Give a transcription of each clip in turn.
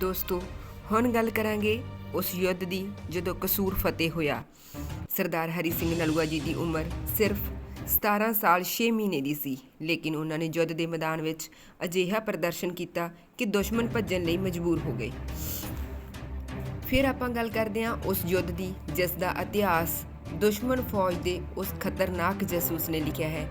ਦੋਸਤੋ, ਹੁਣ ਗੱਲ ਕਰਾਂਗੇ ਉਸ ਯੁੱਧ ਦੀ ਜਦੋਂ ਕਸੂਰ ਫਤਿਹ ਹੋਇਆ। ਸਰਦਾਰ ਹਰੀ ਸਿੰਘ ਨਲੂਆ ਜੀ ਦੀ ਉਮਰ ਸਿਰਫ 17 ਸਾਲ 6 ਮਹੀਨੇ ਦੀ ਸੀ, ਲੇਕਿਨ ਉਹਨਾਂ ਨੇ ਯੁੱਧ ਦੇ ਮੈਦਾਨ ਵਿੱਚ ਅਜਿਹਾ ਪ੍ਰਦਰਸ਼ਨ ਕੀਤਾ ਕਿ ਦੁਸ਼ਮਣ ਭੱਜਣ ਲਈ ਮਜਬੂਰ ਹੋ ਗਏ। ਫਿਰ ਆਪਾਂ ਗੱਲ ਕਰਦੇ ਹਾਂ ਉਸ ਯੁੱਧ ਦੀ, ਜਿਸ ਦਾ ਇਤਿਹਾਸ ਦੁਸ਼ਮਣ ਫੌਜ ਦੇ ਉਸ ਖਤਰਨਾਕ ਜਾਸੂਸ ਨੇ ਲਿਖਿਆ ਹੈ,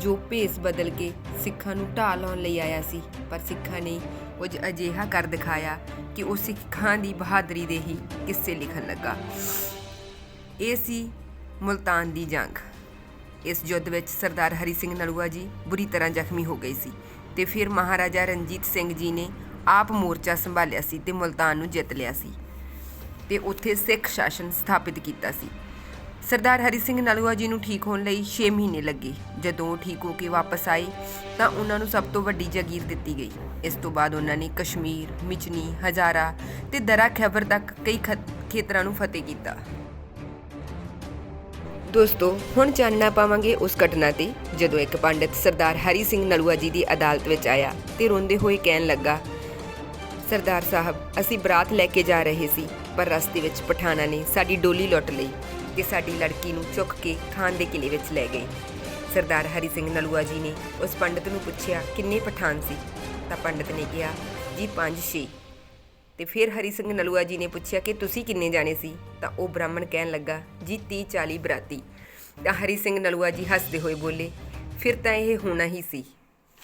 ਜੋ ਭੇਸ ਬਦਲ ਕੇ ਸਿੱਖਾਂ ਨੂੰ ਢਾਹ ਲਾਉਣ ਲਈ ਆਇਆ ਸੀ, ਪਰ ਸਿੱਖਾਂ ਨੇ ਕੁਝ ਅਜਿਹਾ ਕਰ ਦਿਖਾਇਆ ਕਿ ਉਹ ਸਿੱਖਾਂ ਦੀ ਬਹਾਦਰੀ ਦੇ ਹੀ ਕਿੱਸੇ ਲਿਖਣ ਲੱਗਾ। ਇਹ ਸੀ ਮੁਲਤਾਨ ਦੀ ਜੰਗ। ਇਸ ਯੁੱਧ ਵਿੱਚ ਸਰਦਾਰ ਹਰੀ ਸਿੰਘ ਨਲੂਆ ਜੀ ਬੁਰੀ ਤਰ੍ਹਾਂ ਜ਼ਖਮੀ ਹੋ ਗਏ ਸੀ ਤੇ ਫਿਰ ਮਹਾਰਾਜਾ ਰਣਜੀਤ ਸਿੰਘ ਜੀ ਨੇ ਆਪ ਮੋਰਚਾ ਸੰਭਾਲਿਆ ਸੀ ਤੇ ਮੁਲਤਾਨ ਨੂੰ ਜਿੱਤ ਲਿਆ ਸੀ ਤੇ ਉੱਥੇ ਸਿੱਖ ਸ਼ਾਸਨ ਸਥਾਪਿਤ ਕੀਤਾ ਸੀ। ਸਰਦਾਰ ਹਰੀ ਸਿੰਘ ਨਲੂਆ ਜੀ ਨੂੰ ਠੀਕ ਹੋਣ ਲਈ 6 ਮਹੀਨੇ ਲੱਗੇ। ਜਦੋਂ ਉਹ ਠੀਕ ਹੋ ਕੇ ਵਾਪਸ ਆਏ, ਤਾਂ ਉਹਨਾਂ ਨੂੰ ਸਭ ਤੋਂ ਵੱਡੀ ਜਾਗੀਰ ਦਿੱਤੀ ਗਈ। ਇਸ ਤੋਂ ਬਾਅਦ ਉਹਨਾਂ ਨੇ ਕਸ਼ਮੀਰ, ਮਿਚਨੀ, ਹਜ਼ਾਰਾ ਤੇ ਦਰਾ ਖੈਬਰ ਤੱਕ ਕਈ ਖਤ- ਖੇਤਰਾਂ ਨੂੰ ਫਤਿਹ ਕੀਤਾ। ਦੋਸਤੋ, ਹੁਣ ਜਾਣਨਾ ਪਾਵਾਂਗੇ ਉਸ ਘਟਨਾ ਤੇ, ਜਦੋਂ ਇੱਕ ਪੰਡਿਤ ਸਰਦਾਰ ਹਰੀ ਸਿੰਘ ਨਲੂਆ ਜੀ ਦੀ ਅਦਾਲਤ ਵਿੱਚ ਆਇਆ ਤੇ ਰੋਂਦੇ ਹੋਏ ਕਹਿਣ ਲੱਗਾ, ਸਰਦਾਰ ਸਾਹਿਬ, ਅਸੀਂ ਬਰਾਤ ਲੈ ਕੇ ਜਾ ਰਹੇ ਸੀ, ਪਰ ਰਸਤੇ ਵਿੱਚ ਪਠਾਣਾ ਨੇ ਸਾਡੀ ਡੋਲੀ ਲੁੱਟ ਲਈ। ਤੇ ਸਾਡੀ ਲੜਕੀ ਨੂੰ ਚੁੱਕ ਕੇ ਖਾਨ ਦੇ ਕਿਲੇ ਵਿੱਚ ਲੈ ਗਏ। ਸਰਦਾਰ ਹਰੀ ਸਿੰਘ ਨਲੂਆ ਜੀ ਨੇ ਉਸ ਪੰਡਿਤ ਨੂੰ ਪੁੱਛਿਆ, ਕਿੰਨੇ ਪਠਾਨ ਸੀ? ਤਾਂ ਪੰਡਿਤ ਨੇ ਕਿਹਾ, ਜੀ 5-6 ਤੇ ਫਿਰ ਹਰੀ ਸਿੰਘ ਨਲੂਆ ਜੀ ਨੇ ਪੁੱਛਿਆ ਕਿ ਤੁਸੀਂ ਕਿੰਨੇ ਜਾਣੇ ਸੀ? ਤਾਂ ਉਹ ਬ੍ਰਾਹਮਣ ਕਹਿਣ ਲੱਗਾ, ਜੀ 30-40 ਬਰਾਤੀ। ਤਾਂ ਹਰੀ ਸਿੰਘ ਨਲੂਆ ਜੀ ਹੱਸਦੇ ਹੋਏ ਬੋਲੇ, ਫਿਰ ਤਾਂ ਇਹ ਹੋਣਾ ਹੀ ਸੀ।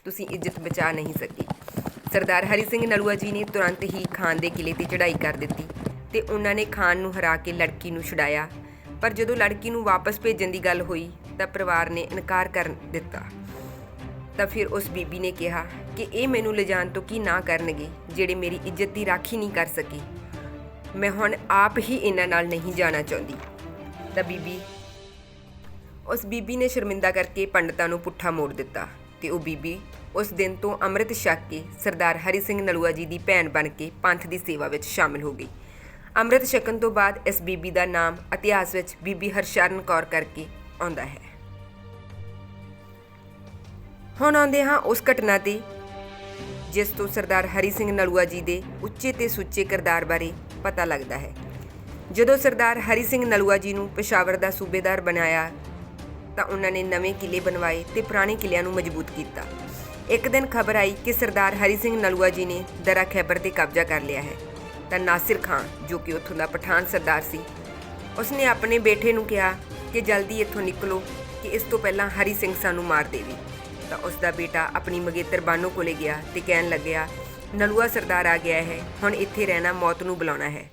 ਤੁਸੀਂ ਇੱਜ਼ਤ ਬਚਾ ਨਹੀਂ ਸਕੀ। ਸਰਦਾਰ ਹਰੀ ਸਿੰਘ ਨਲੂਆ ਜੀ ਨੇ ਤੁਰੰਤ ਹੀ ਖਾਨ ਦੇ ਕਿਲੇ ਤੇ ਚੜ੍ਹਾਈ ਕਰ ਦਿੱਤੀ ਤੇ ਉਹਨਾਂ ਨੇ ਖਾਨ ਨੂੰ ਹਰਾ ਕੇ ਲੜਕੀ ਨੂੰ ਛੁਡਾਇਆ। ਪਰ ਜਦੋਂ ਲੜਕੀ ਨੂੰ ਵਾਪਸ ਭੇਜਣ ਦੀ ਗੱਲ ਹੋਈ ਤਾਂ ਪਰਿਵਾਰ ਨੇ ਇਨਕਾਰ ਕਰ ਦਿੱਤਾ। ਤਾਂ ਫਿਰ ਉਸ ਬੀਬੀ ਨੇ ਕਿਹਾ ਕਿ ਇਹ ਮੈਨੂੰ ਲਿਜਾਣ ਤੋਂ ਕੀ ਨਾ ਕਰਨਗੇ, ਜਿਹੜੇ ਮੇਰੀ ਇੱਜ਼ਤ ਦੀ ਰਾਖੀ ਨਹੀਂ ਕਰ ਸਕੇ। ਮੈਂ ਹੁਣ ਆਪ ਹੀ ਇਹਨਾਂ ਨਾਲ ਨਹੀਂ ਜਾਣਾ ਚਾਹੁੰਦੀ। ਤਾਂ ਬੀਬੀ, ਉਸ ਬੀਬੀ ਨੇ ਸ਼ਰਮਿੰਦਾ ਕਰਕੇ ਪੰਡਤਾਂ ਨੂੰ ਪੁੱਠਾ ਮੋੜ ਦਿੱਤਾ ਤੇ ਉਹ ਬੀਬੀ ਉਸ ਦਿਨ ਤੋਂ ਅੰਮ੍ਰਿਤ ਛਕ ਕੇ ਸਰਦਾਰ ਹਰੀ ਸਿੰਘ ਨਲੂਆ ਜੀ ਦੀ ਭੈਣ ਬਣ ਕੇ ਪੰਥ ਦੀ ਸੇਵਾ ਵਿੱਚ ਸ਼ਾਮਿਲ ਹੋ ਗਈ। ਅੰਮ੍ਰਿਤ ਛਕਣ ਤੋਂ ਬਾਅਦ ਇਸ ਬੀਬੀ ਦਾ ਨਾਮ ਇਤਿਹਾਸ ਵਿੱਚ ਬੀਬੀ ਹਰਸ਼ਰਨ ਕੌਰ ਕਰਕੇ ਆਉਂਦਾ ਹੈ। ਹੁਣ ਆਉਂਦੇ ਹਾਂ ਉਸ ਘਟਨਾ ਤੇ, ਜਿਸ ਤੋਂ ਸਰਦਾਰ ਹਰੀ ਸਿੰਘ ਨਲੂਆ ਜੀ ਦੇ ਉੱਚੇ ਤੇ ਸੁੱਚੇ ਕਿਰਦਾਰ ਬਾਰੇ ਪਤਾ ਲੱਗਦਾ ਹੈ। ਜਦੋਂ ਸਰਦਾਰ ਹਰੀ ਸਿੰਘ ਨਲੂਆ ਜੀ ਨੂੰ ਪੇਸ਼ਾਵਰ ਦਾ ਸੂਬੇਦਾਰ ਬਣਾਇਆ, ਤਾਂ ਉਹਨਾਂ ਨੇ ਨਵੇਂ ਕਿਲੇ ਬਣਵਾਏ ਤੇ ਪੁਰਾਣੇ ਕਿਲਿਆਂ ਨੂੰ ਮਜ਼ਬੂਤ ਕੀਤਾ। ਇੱਕ ਦਿਨ ਖਬਰ ਆਈ ਕਿ ਸਰਦਾਰ ਹਰੀ ਸਿੰਘ ਨਲੂਆ ਜੀ ਨੇ ਦਰਾ ਖੈਬਰ ਤੇ ਕਬਜ਼ਾ ਕਰ ਲਿਆ ਹੈ। ਤਾਂ ਨਾਸਿਰ ਖਾਨ, ਜੋ ਕਿ ਉੱਥੋਂ ਦਾ ਪਠਾਨ ਸਰਦਾਰ ਸੀ, ਉਸਨੇ ਆਪਣੇ ਬੇਟੇ ਨੂੰ ਕਿਹਾ ਕਿ ਜਲਦੀ ਇੱਥੋਂ ਨਿਕਲੋ ਕਿ ਇਸ ਤੋਂ ਪਹਿਲਾਂ ਹਰੀ ਸਿੰਘ ਸਾਨੂੰ ਮਾਰ ਦੇਵੇ। ਤਾਂ ਉਸ ਦਾ ਬੇਟਾ ਆਪਣੀ ਮਗੇਤਰ ਬਾਨੋ ਕੋਲੇ ਗਿਆ ਤੇ ਕਹਿਣ ਲੱਗਿਆ, ਨਲੂਆ ਸਰਦਾਰ ਆ ਗਿਆ ਹੈ, ਹੁਣ ਇੱਥੇ ਰਹਿਣਾ ਮੌਤ ਨੂੰ ਬੁਲਾਉਣਾ ਹੈ।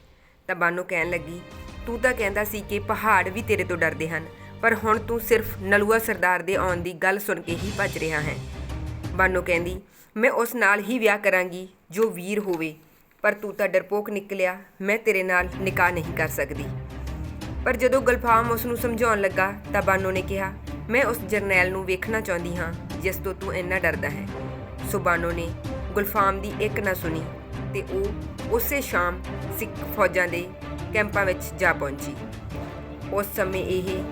ਤਾਂ ਬਾਨੋ ਕਹਿਣ ਲੱਗੀ, ਤੂੰ ਤਾਂ ਕਹਿੰਦਾ ਸੀ ਕਿ ਪਹਾੜ ਵੀ ਤੇਰੇ ਤੋਂ ਡਰਦੇ ਹਨ, ਪਰ ਹੁਣ ਤੂੰ ਸਿਰਫ ਨਲੂਆ ਸਰਦਾਰ ਦੇ ਆਉਣ ਦੀ ਗੱਲ ਸੁਣ ਕੇ ਹੀ ਭੱਜ ਰਿਹਾ ਹੈ। ਬਾਨੋ ਕਹਿੰਦੀ, ਮੈਂ ਉਸ ਨਾਲ ਹੀ ਵਿਆਹ ਕਰਾਂਗੀ, ਜੋ ਵੀਰ ਹੋਵੇ। ਪਰ ਤੂੰ ਤਾਂ ਡਰਪੋਕ ਨਿਕਲਿਆ, ਮੈਂ ਤੇਰੇ ਨਾਲ ਨਿਕਾਹ ਨਹੀਂ ਕਰ ਸਕਦੀ। ਪਰ ਜਦੋਂ ਗੁਲਫਾਮ ਉਸ ਨੂੰ ਸਮਝਾਉਣ ਲੱਗਾ, ਤਾਂ ਬਾਨੋ ਨੇ ਕਿਹਾ, ਮੈਂ ਉਸ ਜਰਨੈਲ ਨੂੰ ਵੇਖਣਾ ਚਾਹੁੰਦੀ ਹਾਂ, ਜਿਸ ਤੋਂ ਤੂੰ ਇੰਨਾ ਡਰਦਾ ਹੈ। ਸੋ ਬਾਨੋ ਨੇ ਗੁਲਫਾਮ ਦੀ ਇੱਕ ਨਾ ਸੁਣੀ ਤੇ ਉਹ ਉਸੇ ਸ਼ਾਮ ਸਿੱਖ ਫੌਜਾਂ ਦੇ ਕੈਂਪਾਂ ਵਿੱਚ ਜਾ ਪਹੁੰਚੀ। ਉਸ ਸਮੇਂ ਇਹ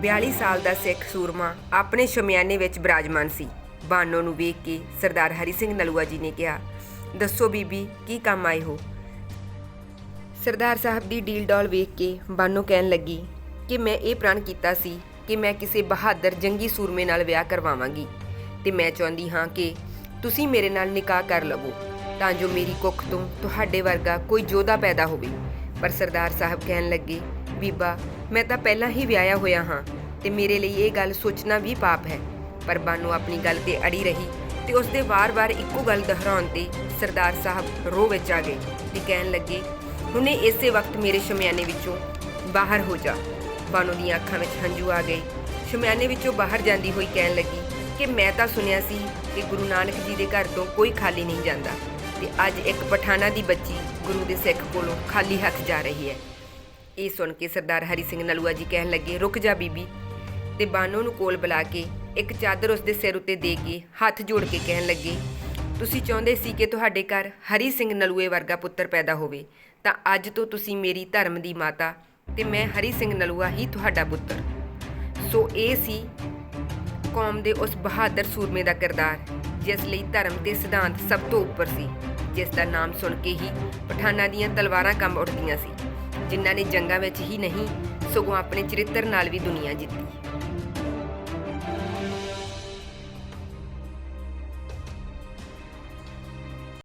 42 ਸਾਲ ਦਾ ਸਿੱਖ ਸੂਰਮਾ ਆਪਣੇ ਸ਼ਮਿਆਨੇ ਵਿੱਚ ਬਿਰਾਜਮਾਨ ਸੀ। ਬਾਨੋ ਨੂੰ ਵੇਖ ਕੇ ਸਰਦਾਰ ਹਰੀ ਸਿੰਘ ਨਲੂਆ ਜੀ ਨੇ ਕਿਹਾ ਦੱਸੋ ਬੀਬੀ, ਕੀ ਕੰਮ ਆਏ ਹੋ? ਸਰਦਾਰ ਸਾਹਿਬ ਦੀ ਡੀਲ ਡੌਲ ਵੇਖ ਕੇ ਬਾਨੋ ਕਹਿਣ ਲੱਗੀ ਕਿ ਮੈਂ ਇਹ ਪ੍ਰਣ ਕੀਤਾ ਸੀ ਕਿ ਮੈਂ ਕਿਸੇ ਬਹਾਦਰ ਜੰਗੀ ਸੂਰਮੇ ਨਾਲ ਵਿਆਹ ਕਰਵਾਵਾਂਗੀ ਤੇ ਮੈਂ ਚਾਹੁੰਦੀ ਹਾਂ ਕਿ ਤੁਸੀਂ ਮੇਰੇ ਨਾਲ ਨਿਕਾਹ ਕਰ ਲਵੋ, ਤਾਂ ਜੋ ਮੇਰੀ ਕੁੱਖ ਤੋਂ ਤੁਹਾਡੇ ਵਰਗਾ ਕੋਈ ਯੋਧਾ ਪੈਦਾ ਹੋਵੇ। ਪਰ ਸਰਦਾਰ ਸਾਹਿਬ ਕਹਿਣ ਲੱਗੇ, ਬੀਬਾ, ਮੈਂ ਤਾਂ ਪਹਿਲਾਂ ਹੀ ਵਿਆਹਿਆ ਹੋਇਆ ਹਾਂ ਤੇ ਮੇਰੇ ਲਈ ਇਹ ਗੱਲ ਸੋਚਣਾ ਵੀ ਪਾਪ ਹੈ। ਪਰ ਬਾਨੂ ਆਪਣੀ ਗੱਲ ਤੇ ਅੜੀ ਰਹੀ ਤੇ ਉਸ ਦੇ ਵਾਰ-ਵਾਰ ਇੱਕੋ ਗੱਲ ਦੁਹਰਾਉਣ ਤੇ ਸਰਦਾਰ ਸਾਹਿਬ ਰੋਹ ਵਿੱਚ ਆ ਗਏ ਤੇ ਕਹਿਣ ਲੱਗੇ, ਹੁਣੇ ਇਸੇ ਵਕਤ ਮੇਰੇ ਸ਼ਮਿਆਨੇ ਵਿੱਚੋਂ ਬਾਹਰ ਹੋ ਜਾ। ਬਾਨੋ ਦੀਆਂ ਅੱਖਾਂ ਵਿੱਚ ਹੰਝੂ ਆ ਗਏ। ਸ਼ਮਿਆਨੇ ਵਿੱਚੋਂ ਬਾਹਰ ਜਾਂਦੀ ਹੋਈ ਕਹਿਣ ਲੱਗੀ ਕਿ ਮੈਂ ਤਾਂ ਸੁਣਿਆ ਸੀ ਕਿ ਗੁਰੂ ਨਾਨਕ ਜੀ ਦੇ ਘਰ ਤੋਂ ਕੋਈ ਖਾਲੀ ਨਹੀਂ ਜਾਂਦਾ ਤੇ ਅੱਜ ਇੱਕ ਪਠਾਨਾ ਦੀ ਬੱਚੀ ਗੁਰੂ ਦੇ ਸਿੱਖ ਕੋਲੋਂ ਖਾਲੀ ਹੱਥ ਜਾ ਰਹੀ ਹੈ। ਇਹ ਸੁਣ ਕੇ ਸਰਦਾਰ ਹਰੀ ਸਿੰਘ ਨਲੂਆ ਜੀ ਕਹਿਣ ਲੱਗੇ, ਰੁਕ ਜਾ ਬੀਬੀ ਤੇ ਬਾਨੋ ਨੂੰ ਕੋਲ ਬੁਲਾ ਕੇ ਇੱਕ ਚਾਦਰ ਉਸ ਦੇ ਸਿਰ ਉੱਤੇ ਦੇ ਕੇ ਹੱਥ ਜੋੜ ਕੇ ਕਹਿਣ ਲੱਗੇ, ਤੁਸੀਂ ਚਾਹੁੰਦੇ ਸੀ ਕਿ ਤੁਹਾਡੇ ਘਰ ਹਰੀ ਸਿੰਘ ਨਲੂਏ ਵਰਗਾ ਪੁੱਤਰ ਪੈਦਾ ਹੋਵੇ, ਤਾਂ ਅੱਜ ਤੋਂ ਤੁਸੀਂ ਮੇਰੀ ਧਰਮ ਦੀ ਮਾਤਾ ਤੇ ਮੈਂ ਹਰੀ ਸਿੰਘ ਨਲੂਆ ਹੀ ਤੁਹਾਡਾ ਪੁੱਤਰ। ਸੋ ਇਹ ਸੀ ਕੌਮ ਦੇ ਉਸ ਬਹਾਦਰ ਸੂਰਮੇ ਦਾ ਕਿਰਦਾਰ, ਜਿਸ ਲਈ ਧਰਮ ਤੇ ਸਿਧਾਂਤ ਸਭ ਤੋਂ ਉੱਪਰ ਸੀ, ਜਿਸ ਦਾ ਨਾਮ ਸੁਣ ਕੇ ਹੀ ਪਠਾਨਾਂ ਦੀਆਂ ਤਲਵਾਰਾਂ ਕੰਬ ਉੱਠਦੀਆਂ ਸੀ, ਜਿਨ੍ਹਾਂ ਨੇ ਜੰਗਾਂ ਵਿੱਚ ਹੀ ਨਹੀਂ ਸਗੋਂ ਆਪਣੇ ਚਰਿੱਤਰ ਨਾਲ ਵੀ ਦੁਨੀਆ ਜਿੱਤੀ।